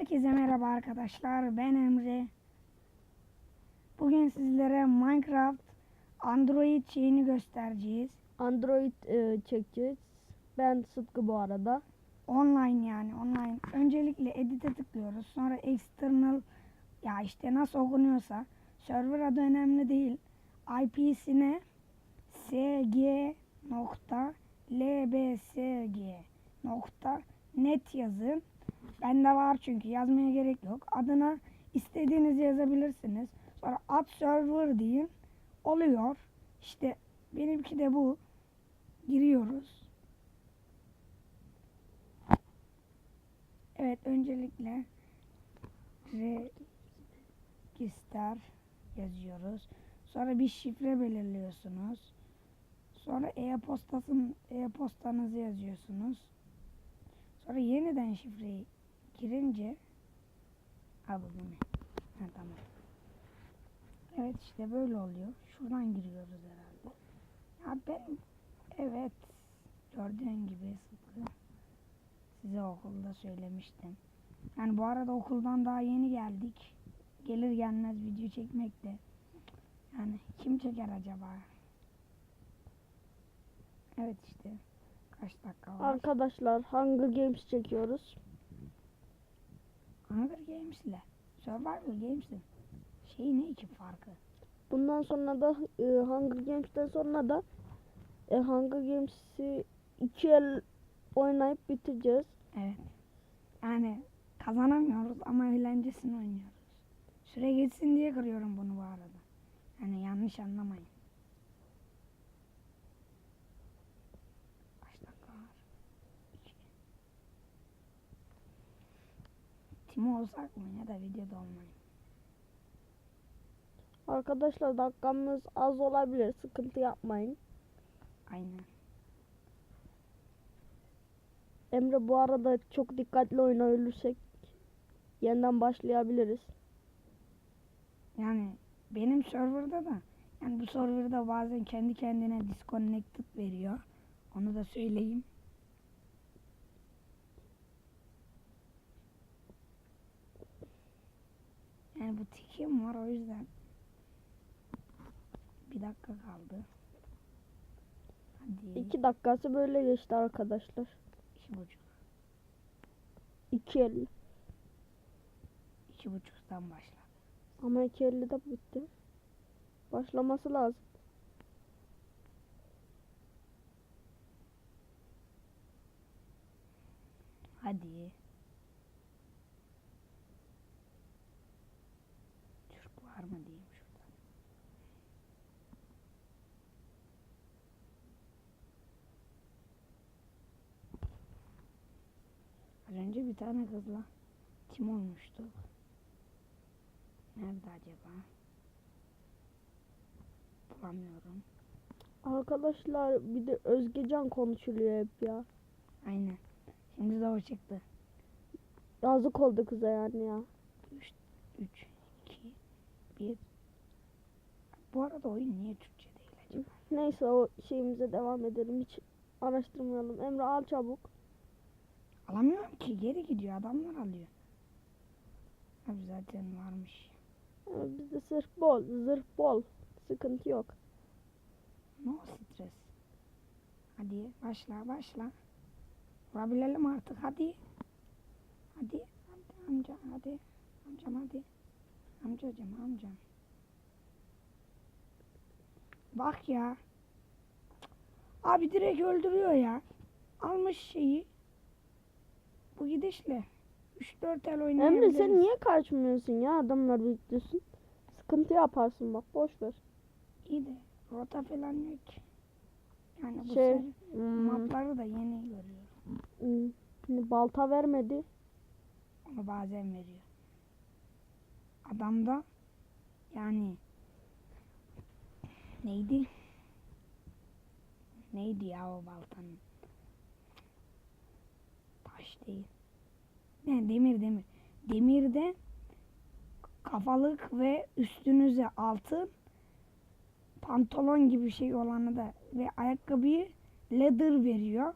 Herkese merhaba arkadaşlar. Ben Emre. Bugün sizlere Minecraft Android şeyini göstereceğiz. Android e, çekeceğiz. Ben Sıtkı bu arada. Online yani online. Öncelikle edit'e tıklıyoruz. Sonra external ya işte nasıl okunuyorsa server adı önemli değil. IP'sine sg nokta lbsg nokta net yazın. Bende var çünkü yazmaya gerek yok. Adına istediğinizi yazabilirsiniz. Sonra add server deyin. Oluyor. İşte benimki de bu. Giriyoruz. Evet öncelikle register yazıyoruz. Sonra bir şifre belirliyorsunuz. Sonra e-postasın e-postanızı yazıyorsunuz. Sonra yeniden şifreyi girince al bu ne? Ha tamam. Evet işte böyle oluyor. Şuradan giriyoruz herhalde. Ya ben evet gördüğün gibi sıkı size okulda söylemiştim. Yani bu arada okuldan daha yeni geldik. Gelir gelmez video çekmek de. Yani kim çeker acaba? Evet işte. Kaç dakika var? Arkadaşlar Hunger Games çekiyoruz. Hunger Games ile Survival Games'in şeyi ne ki farkı? Bundan sonra da e, Hunger Games'ten sonra da e, Hunger Games'i iki el oynayıp bitireceğiz. Evet. Yani kazanamıyoruz ama eğlencesini oynuyoruz. Süre geçsin diye kırıyorum bunu bu arada. Yani yanlış anlamayın. Kaç dakika var? İki. Timo olsak mı ya da videoda olmayın. Arkadaşlar dakikamız az olabilir. Sıkıntı yapmayın. Aynen. Emre bu arada çok dikkatli oyna ölürsek yeniden başlayabiliriz. Yani benim serverda da yani bu serverda bazen kendi kendine disconnected veriyor. Onu da söyleyeyim. Yani bu tikim var o yüzden. Bir dakika kaldı. Hadi. İki dakikası böyle geçti arkadaşlar. iki buçuk. İki el. İki buçuktan başladı. Ama iki elli de bitti. Başlaması lazım. Hadi. Türk var mı diyeyim şurada. Az önce bir tane kızla kim olmuştu? Nerede acaba? Bulamıyorum. Arkadaşlar bir de Özgecan konuşuluyor hep ya. Aynen. Şimdi de o çıktı. Yazık oldu kıza yani ya. 3, 2, 1. Bu arada oyun niye Türkçe değil acaba? Neyse o şeyimize devam edelim. Hiç araştırmayalım. Emre al çabuk. Alamıyorum ki geri gidiyor adamlar alıyor. Abi zaten varmış. Ee, Bizde sırf bol, zırh bol. Sıkıntı yok. No stres. Hadi başla başla. Vurabilelim artık hadi. Hadi. Hadi amca hadi. Amcam hadi. Amcacım amcam. Bak ya. Abi direkt öldürüyor ya. Almış şeyi. Bu gidişle. 3-4 el oynayabiliriz. Emre sen niye kaçmıyorsun ya? Adamlar bekliyorsun. Sıkıntı yaparsın bak boş ver. İyi de rota falan yok. ki. Yani bu Şey, hmm, mapları da yeni görüyorum. hmm, şimdi balta vermedi. Ama bazen veriyor. Adamda yani neydi? Neydi ya o baltanın? Taş değil. Ne demir demir. Demirde kafalık ve üstünüze altın pantolon gibi şey olanı da ve ayakkabıyı leather veriyor.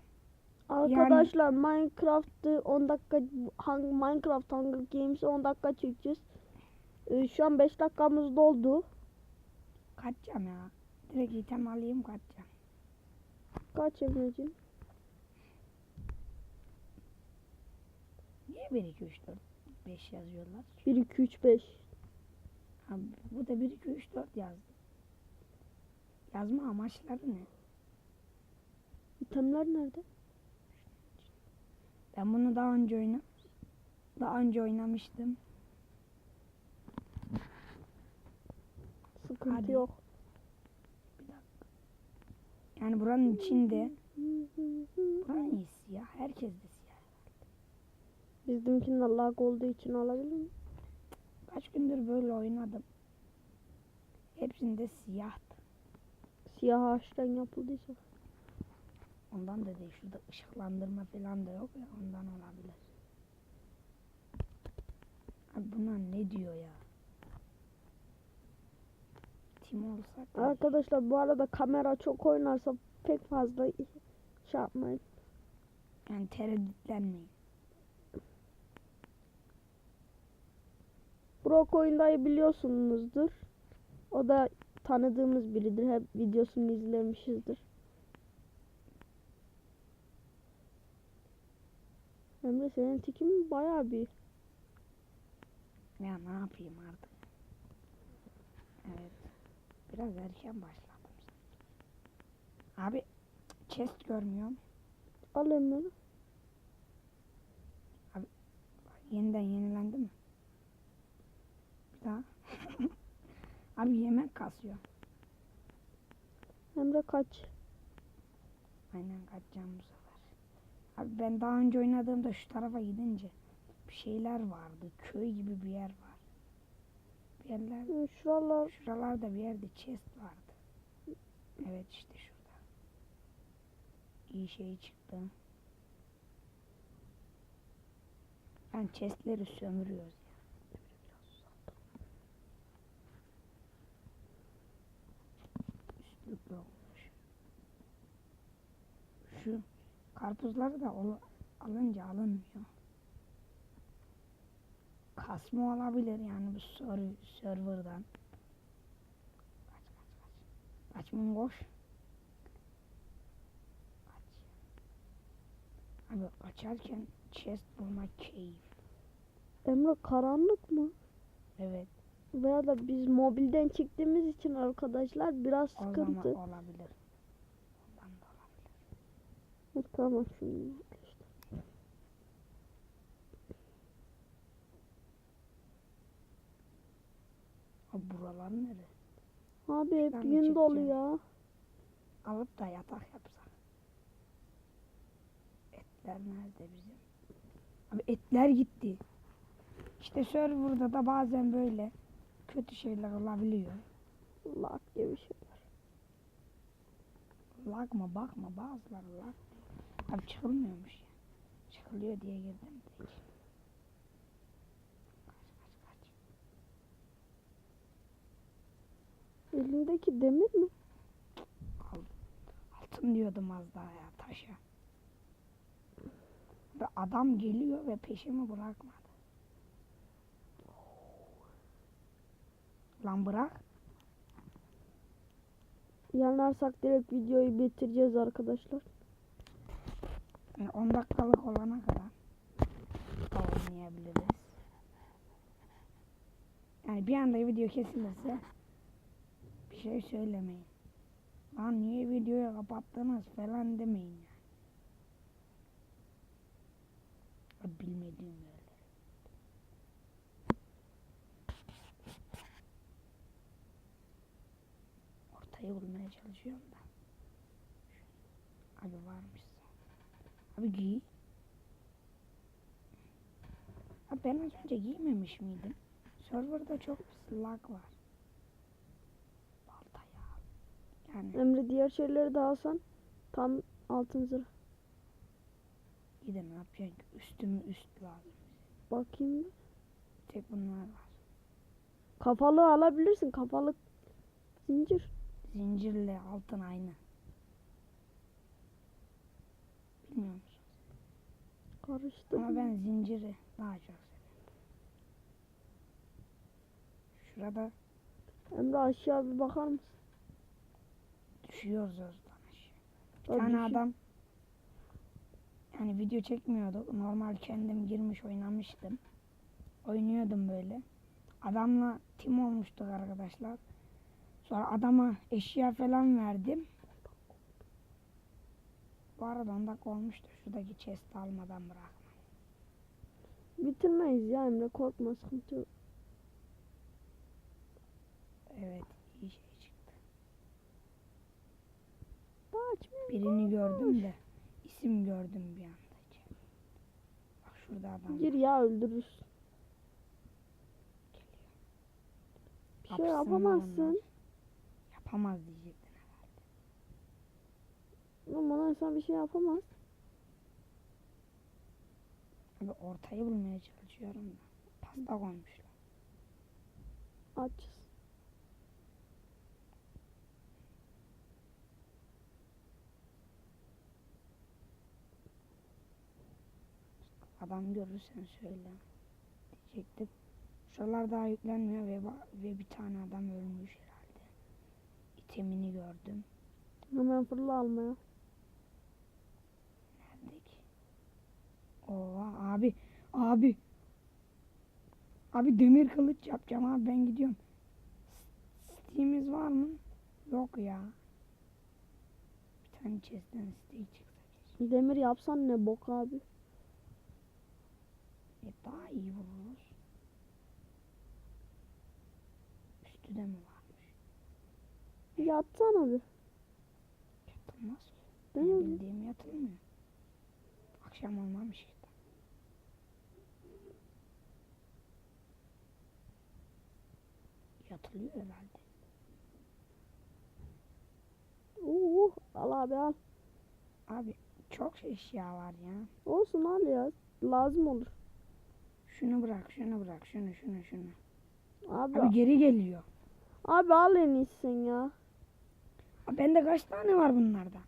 Arkadaşlar Minecraft'ı 10 dakika hangi Minecraft Hunger Games'i 10 dakika çekeceğiz. Ee, şu an 5 dakikamız doldu. Kaçacağım ya. Direkt item alayım kaçacağım. Kaç Emre'cim? Niye 1 2 3 4 5 yazıyorlar? 1 2 3 5. Ha, bu da 1 2 3 4 yazdı. Yazma amaçları ne? İtemler nerede? Ben bunu daha önce oyna daha önce oynamıştım. Sıkıntı Hadi. yok. Yani buranın içinde buranın iyi siyah. Herkes de siyah. Bizimkinin de lag olduğu için alabilir miyim? Kaç gündür böyle oynadım. Hepsinde siyahtı. Siyah ağaçtan yapıldıysa. Ondan da değil. Şurada ışıklandırma falan da yok ya. Ondan olabilir. Abi buna ne diyor ya? Tim olsak da- Arkadaşlar bu arada kamera çok oynarsa pek fazla şey yapmayın. yani tereddütlenmeyin. Brock oyundayı biliyorsunuzdur. O da tanıdığımız biridir. Hep videosunu izlemişizdir. Emre senin tikin bayağı bir. Ya ne yapayım artık? Evet. Biraz erken başladım. Abi chest görmüyorum. Al Emre. Yeniden yenilendi mi? Daha. Abi yemek kasıyor. Emre kaç. Aynen kaçacağım bu sefer. Abi ben daha önce oynadığımda şu tarafa gidince bir şeyler vardı. Köy gibi bir yer var. Bir yerler, Şuralar şuralarda bir yerde chest vardı. Evet işte şurada. İyi şey çıktı. Yani chestleri sömürüyoruz Şu karpuzları da alınca alınmıyor. Kasma olabilir yani bu ser- serverdan. Kaç kaç kaç. Kaç mongoş. Kaç. Abi kaçarken chest bulmak keyif. Emre karanlık mı? Evet Veya da biz mobilden çektiğimiz için arkadaşlar biraz o sıkıntı. zaman olabilir. Ondan da olabilir. Hı, Tamam şimdi. işte. Abi buralar nere? Abi hep Şuradan gün dolu çekeceğim. ya. Alıp da yatak yapsak. Etler nerede bizim? Abi etler gitti. İşte serverda da bazen böyle kötü şeyler olabiliyor. Lag gibi şeyler. Lag mı bakma bazıları lag. Abi çıkılmıyormuş ya. Çıkılıyor diye girdim de hiç. Elindeki demir mi? Altın diyordum az daha ya taşa. Ve adam geliyor ve peşimi bırakmadı. Lan bırak. Yanarsak direkt videoyu bitireceğiz arkadaşlar. Yani 10 dakikalık olana kadar da oynayabiliriz. Yani bir anda video kesilirse bir şey söylemeyin. Lan niye videoyu kapattınız falan demeyin yani. Bilmediğim yerler. Ortayı bulmaya çalışıyorum da. Abi varmış. Abi giy. Abi ben az önce giymemiş miydim? Serverda çok lag var. Balta ya. Yani Emre diğer şeyleri de alsan tam altın zırh. iyi de ne yapacaksın ki? Üstümü üst lazım. Bakayım bir. Tek bunlar var. Kafalı alabilirsin. Kafalı zincir. Zincirle altın aynı. Bilmiyor musun? Karıştı. Ama ben zinciri daha çok seviyorum. Şurada Emre aşağı bir bakar mısın? düşüyoruz oradan aşağı. Bir Tabii tane düşün. adam yani video çekmiyorduk. Normal kendim girmiş oynamıştım. Oynuyordum böyle. Adamla tim olmuştuk arkadaşlar. Sonra adama eşya falan verdim. Bu arada 10 dakika olmuştu. Şuradaki chest'i almadan bırakma. Bitirmeyiz ya Emre korkma sıkıntı yok. Evet iyi şey çıktı. Mı? Birini gördüm de isim gördüm bir anda. Bak şurada adam Gir var. ya öldürürsün. Bir şey yapamazsın. Yapamaz diyecektin. Ama bana insan bir şey yapamaz. Abi ortayı bulmaya çalışıyorum da. Pasta koymuşlar. Açız. Adam görürsen söyle. Diyecektim. Şuralar daha yüklenmiyor ve, ve bir tane adam ölmüş herhalde. İtemini gördüm. Hemen fırla almaya. Nerede ki? Oo abi. Abi. Abi demir kılıç yapacağım abi ben gidiyorum. Steam'imiz var mı? Yok ya. Bir tane chest'ten steak keşke. Demir yapsan ne bok abi. E, daha iyi vururuz. Üstü de mi varmış? Yatsana bir. Yatılmaz ki. Değil Benim mi? bildiğim yatılmıyor. Akşam olmamış işte. Yatılıyor herhalde. Uh, al abi al. Abi çok eşya var ya. Olsun al ya. Lazım olur. Şunu bırak, şunu bırak, şunu, şunu, şunu. Abi, Abi geri geliyor. abi al en iyisi sen ya. Abi bende kaç tane var bunlarda?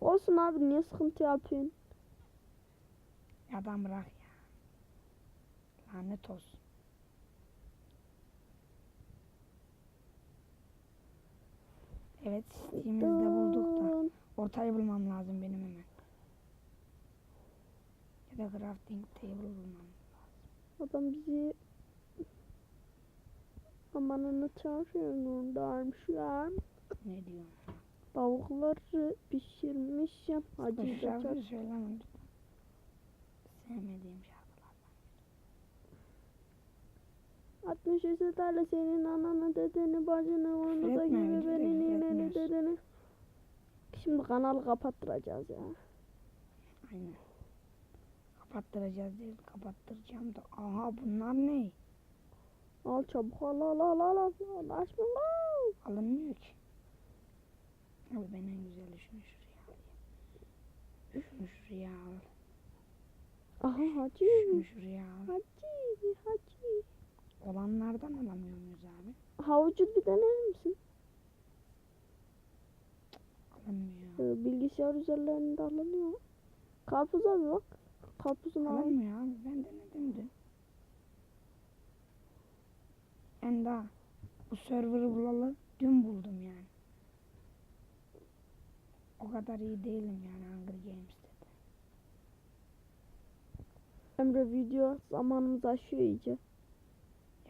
Olsun abi niye sıkıntı yapıyorsun? Ya adam bırak ya. Lanet olsun. Evet, Steam'imizde bulduk da. Ortayı bulmam lazım benim hemen. Ya da crafting table bulmam. Adam bizi amanını çağırıyor dermiş ya. Ne diyorsun? Tavukları pişirmişim. Şu da şarkıyı söyleme lütfen. Sevmediğim şarkılar. 60 yaşlarla senin ananı dedeni bacını onu da Üretme, gibi beni nineni dedeni. Şimdi kanalı kapattıracağız ya. Aynen. Kapattıracağız değil, kapattıracağım da. Aha bunlar ne? Al çabuk al al al al al al açma lan. Alınmıyor ki. Abi ben en güzeli şunu şuraya alayım. Şunu şuraya al. Aha hacı. Şunu şuraya al. Hacı hacı. Olanlardan alamıyor muyuz abi? Havucu bir dener misin? Alınmıyor. Ee, bilgisayar üzerlerinde alınıyor. Karpuza bir bak. Karpuzun al. Alınmıyor abi. Ben denedim dün. Ben daha bu server'ı bulalı dün buldum yani. O kadar iyi değilim yani Hunger Games'te de. Emre video zamanımız aşıyor iyice.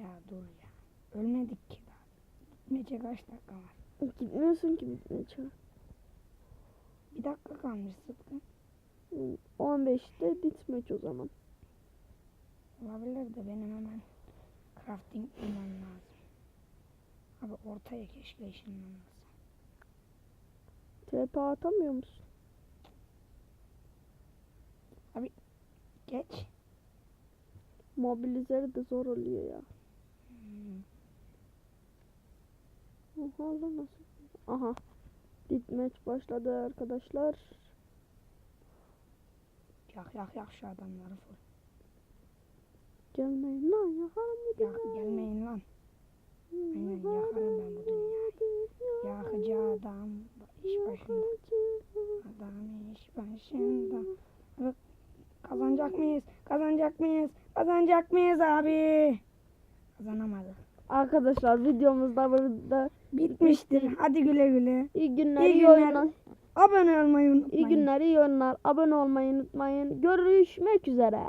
Ya dur ya. Ölmedik ki daha. Gitmeyecek kaç dakika var. Gitmiyorsun ki bitmeyecek. Bir dakika kalmış Sıtkı. 15'te ditmeç o zaman. Olabilir de benim hemen crafting bulmam lazım. Abi ortaya keşke ışınlanmasam. TP atamıyor musun? Geç. Mobilizeri de zor oluyor ya. Oha lan nasıl? Aha. Ditmeç başladı arkadaşlar. Yak yak yak şu adamları full. Gelmeyin lan yakarım bu Yak, gelmeyin lan. Aynen, yakarım ben bu dünyayı. Yakıcı adam iş başında. Adam iş başında. Kazanacak mıyız? Kazanacak mıyız? Kazanacak mıyız abi? Kazanamadık. Arkadaşlar videomuz da burada. Bitmiştir. Hadi güle güle. İyi günler, İyi iyi, günler. oyunlar. Abone olmayı unutmayın. İyi günler, iyi oyunlar. Abone olmayı unutmayın. Görüşmek üzere.